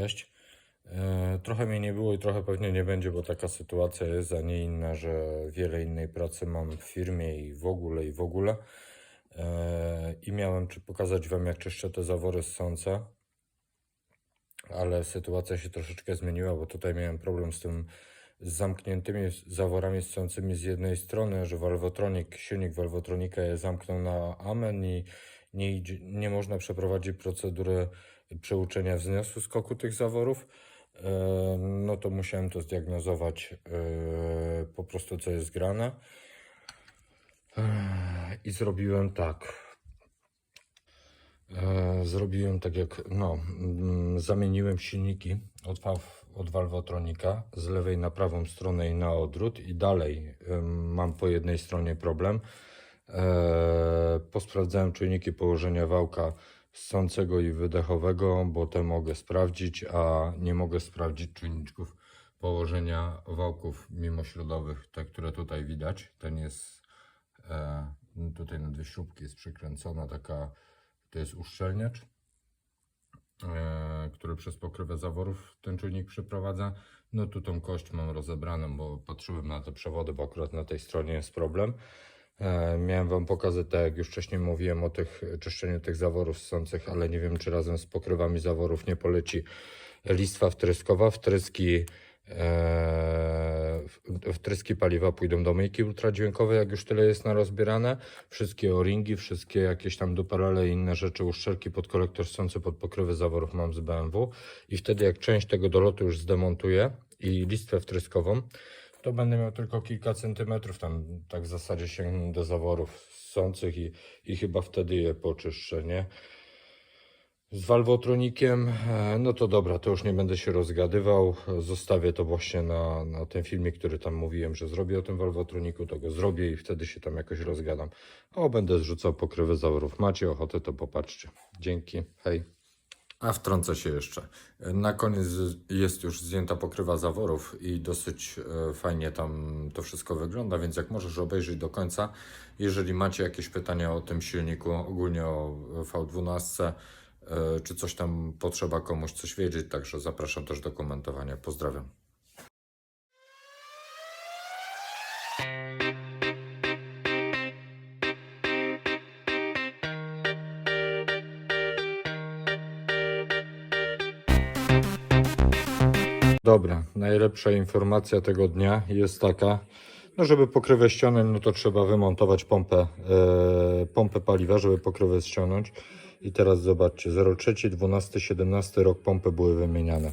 Cześć. E, Trochę mnie nie było i trochę pewnie nie będzie, bo taka sytuacja jest, a nie inna, że wiele innej pracy mam w firmie i w ogóle, i w ogóle. E, I miałem czy pokazać Wam, jak czyszczę te zawory ssące, ale sytuacja się troszeczkę zmieniła, bo tutaj miałem problem z tym, z zamkniętymi zaworami ssącymi z jednej strony, że Valvotronic, silnik Valvotronika je zamknął na amen i nie, idzie, nie można przeprowadzić procedury przeuczenia wzniosłu skoku tych zaworów. E, No to musiałem to zdiagnozować e, po prostu co jest grane. E, I zrobiłem tak. Zrobiłem tak jak, no, mm, zamieniłem silniki od, od Valvotronika z lewej na prawą stronę i na odwrót i dalej mam po jednej stronie problem. Posprawdzałem czujniki położenia wałka ssącego i wydechowego, bo te mogę sprawdzić, a nie mogę sprawdzić czujników położenia wałków mimośrodowych, te, które tutaj widać. Ten jest e, tutaj na dwie śrubki jest przykręcona taka, to jest uszczelniacz, e, który przez pokrywę zaworów ten czujnik przeprowadza. No tu tą kość mam rozebraną, bo patrzyłem na te przewody, bo akurat na tej stronie jest problem. E, Miałem Wam pokazać, tak jak już wcześniej mówiłem o tych czyszczeniu tych zaworów ssących, ale nie wiem, czy razem z pokrywami zaworów nie poleci listwa wtryskowa. Wtryski, e, wtryski paliwa pójdą do myjki ultradźwiękowej, jak już tyle jest narozbierane. Wszystkie o-ringi, wszystkie jakieś tam duparele i inne rzeczy, uszczelki pod kolektor ssący pod pokrywy zaworów mam z BMW. I wtedy jak część tego dolotu już zdemontuję i listwę wtryskową, to będę miał tylko kilka centymetrów, tam tak w zasadzie sięgnę do zaworów ssących i, i chyba wtedy je poczyszczę, nie? Z walwotronikiem, e, no to dobra, to już nie będę się rozgadywał, zostawię to właśnie na, na ten filmik, który tam mówiłem, że zrobię o tym walwotroniku, to go zrobię i wtedy się tam jakoś rozgadam. O, będę zrzucał pokrywy zaworów, macie ochotę, to popatrzcie. Dzięki, hej. A wtrącę się jeszcze. Na koniec jest już zdjęta pokrywa zaworów i dosyć e, fajnie tam to wszystko wygląda, więc jak możesz obejrzeć do końca, jeżeli macie jakieś pytania o tym silniku, ogólnie o V12, e, czy coś tam potrzeba komuś coś wiedzieć, także zapraszam też do komentowania. Pozdrawiam. Dobra, najlepsza informacja tego dnia jest taka, no żeby pokrywę ściągnąć, no to trzeba wymontować pompę, e, pompę paliwa, żeby pokrywę ściągnąć. I teraz zobaczcie, 03, 12, 17 rok pompy były wymieniane.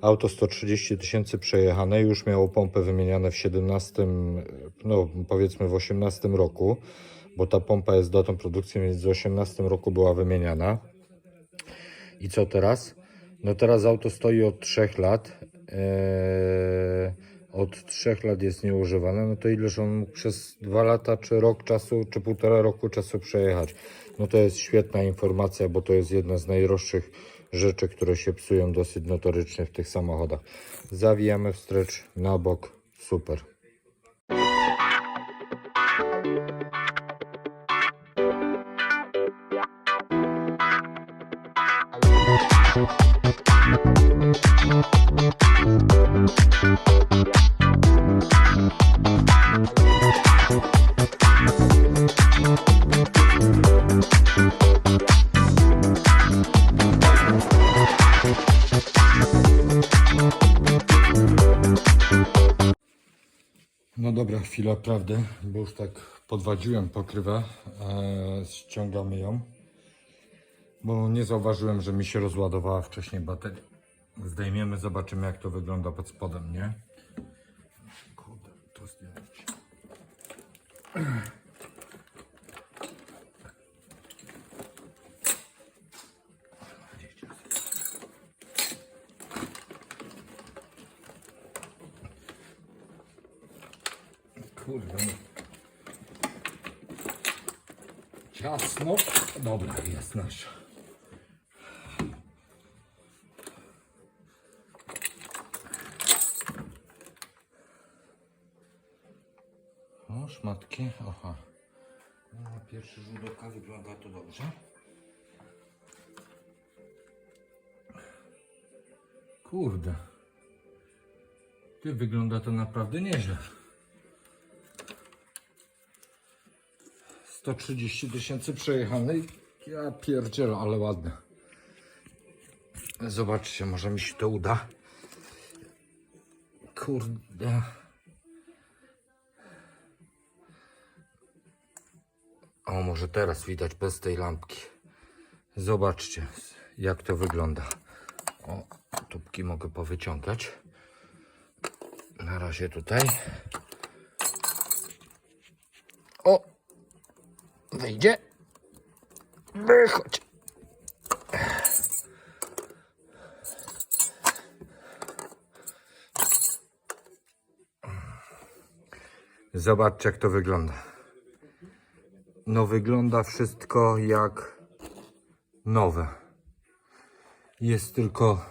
Auto 130 tysięcy przejechane, już miało pompę wymieniane w 17, no powiedzmy w 18 roku, bo ta pompa jest datą produkcji, więc w 18 roku była wymieniana. I co teraz? No teraz auto stoi od 3 lat. Eee, od 3 lat jest nieużywane. No to ileż on mógł przez 2 lata, czy rok czasu, czy półtora roku czasu przejechać? No to jest świetna informacja, bo to jest jedna z najdroższych rzeczy, które się psują dosyć notorycznie w tych samochodach. Zawijamy wstecz, na bok, super. Chwila prawdy, bo już tak podwadziłem pokrywę, e, ściągamy ją, bo nie zauważyłem, że mi się rozładowała wcześniej bateria. Zdejmiemy, zobaczymy jak to wygląda pod spodem, nie? Kurde, to zdjąć. Kurde. no. Ciasno. Dobra, jest nasz. O, szmatki. Aha. No, pierwszy rzut oka wygląda to dobrze. Kurde. Ty, wygląda to naprawdę nieźle. 130 tysięcy przejechanych. Ja pierdzielę, ale ładne. Zobaczcie, może mi się to uda. Kurde. O, może teraz widać bez tej lampki. Zobaczcie, jak to wygląda. O, tubki mogę powyciągać. Na razie tutaj. O! Wyjdzie. Wychodź. Zobaczcie, jak to wygląda. No, wygląda wszystko jak nowe. Jest tylko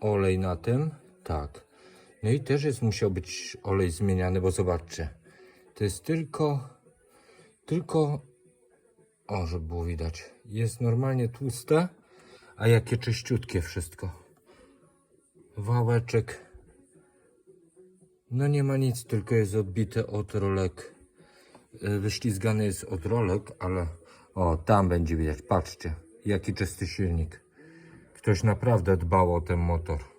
olej na tym. Tak. No i też jest musiał być olej zmieniany, bo zobaczcie. To jest tylko, tylko, o, żeby było widać. Jest normalnie tłuste, a jakie czyściutkie wszystko. Wałeczek. No nie ma nic, tylko jest odbite od rolek. Y, Wyślizgany jest od rolek, ale o, tam będzie widać. Patrzcie, jaki czysty silnik. Ktoś naprawdę dbał o ten motor.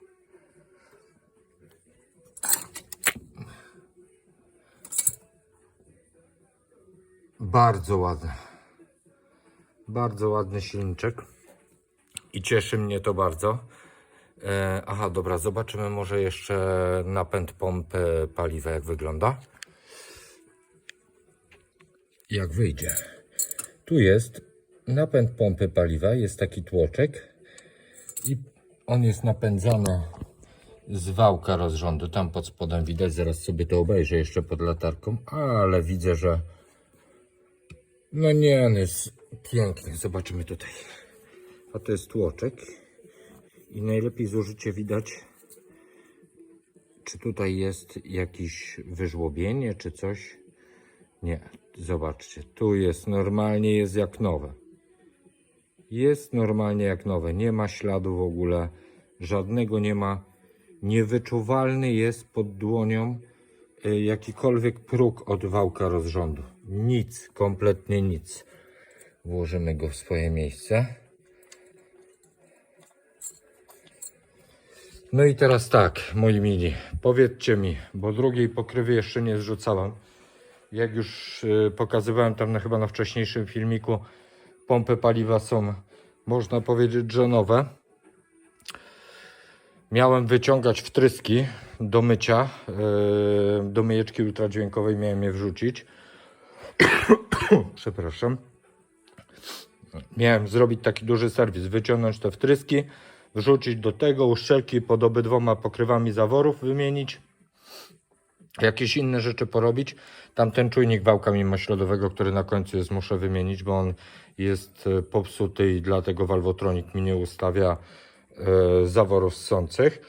Bardzo ładny. Bardzo ładny silniczek. I cieszy mnie to bardzo. E, aha, dobra, zobaczymy może jeszcze napęd pompy paliwa, jak wygląda. Jak wyjdzie. Tu jest napęd pompy paliwa, jest taki tłoczek i on jest napędzany z wałka rozrządu. Tam pod spodem widać, zaraz sobie to obejrzę jeszcze pod latarką, ale widzę, że no nie, on jest piękny. Zobaczymy tutaj. A to jest tłoczek i najlepiej z użycia widać, czy tutaj jest jakieś wyżłobienie, czy coś. Nie, zobaczcie, tu jest normalnie, jest jak nowe. Jest normalnie jak nowe, nie ma śladu w ogóle, żadnego nie ma. Niewyczuwalny jest pod dłonią jakikolwiek próg od wałka rozrządu. Nic, kompletnie nic. Włożymy go w swoje miejsce. No i teraz tak, moi mili, powiedzcie mi, bo drugiej pokrywy jeszcze nie zrzucałem. Jak już y, pokazywałem tam na, chyba na wcześniejszym filmiku, pompy paliwa są, można powiedzieć, że nowe. Miałem wyciągać wtryski do mycia, yy, do myjeczki ultradźwiękowej miałem je wrzucić. Przepraszam. Miałem zrobić taki duży serwis, wyciągnąć te wtryski, wrzucić do tego uszczelki pod obydwoma pokrywami zaworów, wymienić jakieś inne rzeczy porobić. Tamten czujnik wałka mimośrodowego, który na końcu jest, muszę wymienić, bo on jest e, popsuty i dlatego walwotronik mi nie ustawia e, zaworów ssących.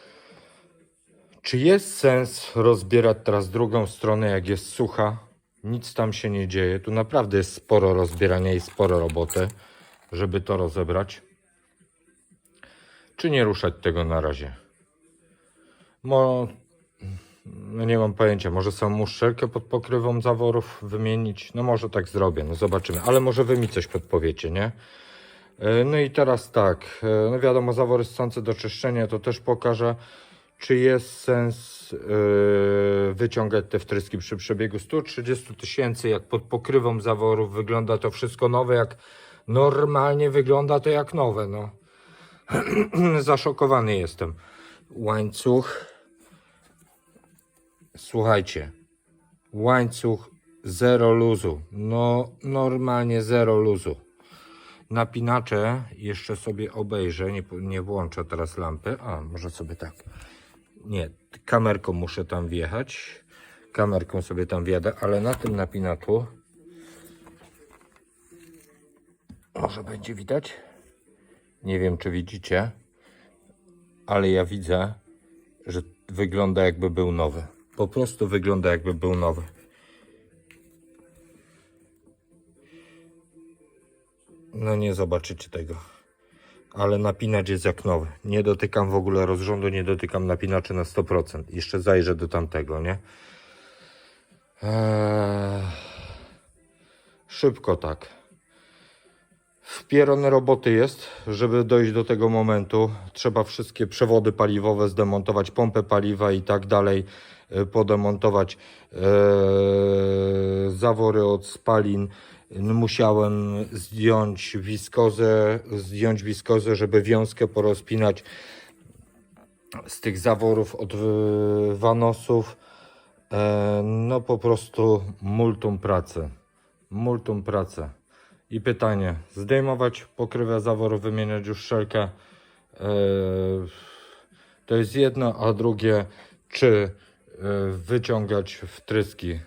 Czy jest sens rozbierać teraz drugą stronę, jak jest sucha? Nic tam się nie dzieje. Tu naprawdę jest sporo rozbierania i sporo roboty, żeby to rozebrać. Czy nie ruszać tego na razie? Mo... No nie mam pojęcia, może samą uszczelkę pod pokrywą zaworów wymienić? No może tak zrobię, no zobaczymy. Ale może wy mi coś podpowiecie, nie? E, No i teraz tak, e, no wiadomo, zawory ssące do czyszczenia to też pokażę. Czy jest sens e, wyciągać te wtryski przy przebiegu 130 tysięcy, jak pod pokrywą zaworów wygląda to wszystko nowe, jak normalnie wygląda to jak nowe, no. Zaszokowany jestem. Łańcuch. Słuchajcie, łańcuch zero luzu. No, normalnie zero luzu. Napinacze jeszcze sobie obejrzę, nie, nie włączę teraz lampy. A, może sobie tak. Nie, kamerką muszę tam wjechać. Kamerką sobie tam wjadę, ale na tym napinaczu może będzie widać. Nie wiem, czy widzicie, ale ja widzę, że wygląda jakby był nowy. Po prostu wygląda jakby był nowy. No nie zobaczycie tego. ale napinacz jest jak nowy. Nie dotykam w ogóle rozrządu, nie dotykam napinaczy na 100%. Jeszcze zajrzę do tamtego, nie? Eee, szybko tak. Wpierone roboty jest, żeby dojść do tego momentu. Trzeba wszystkie przewody paliwowe zdemontować, pompę paliwa i tak dalej, e, podemontować e, zawory od spalin. Musiałem zdjąć wiskozę, zdjąć wiskozę, żeby wiązkę porozpinać z tych zaworów od wanosów. E, no po prostu multum pracy. Multum pracy. I pytanie, zdejmować pokrywę zaworu, wymieniać już szelkę. E, to jest jedno, a drugie, czy e, wyciągać wtryski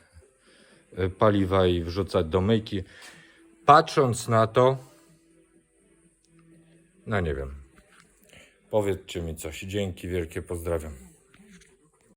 paliwa i wrzucać do myjki. Patrząc na to, no nie wiem. Powiedzcie mi coś. Dzięki wielkie, pozdrawiam.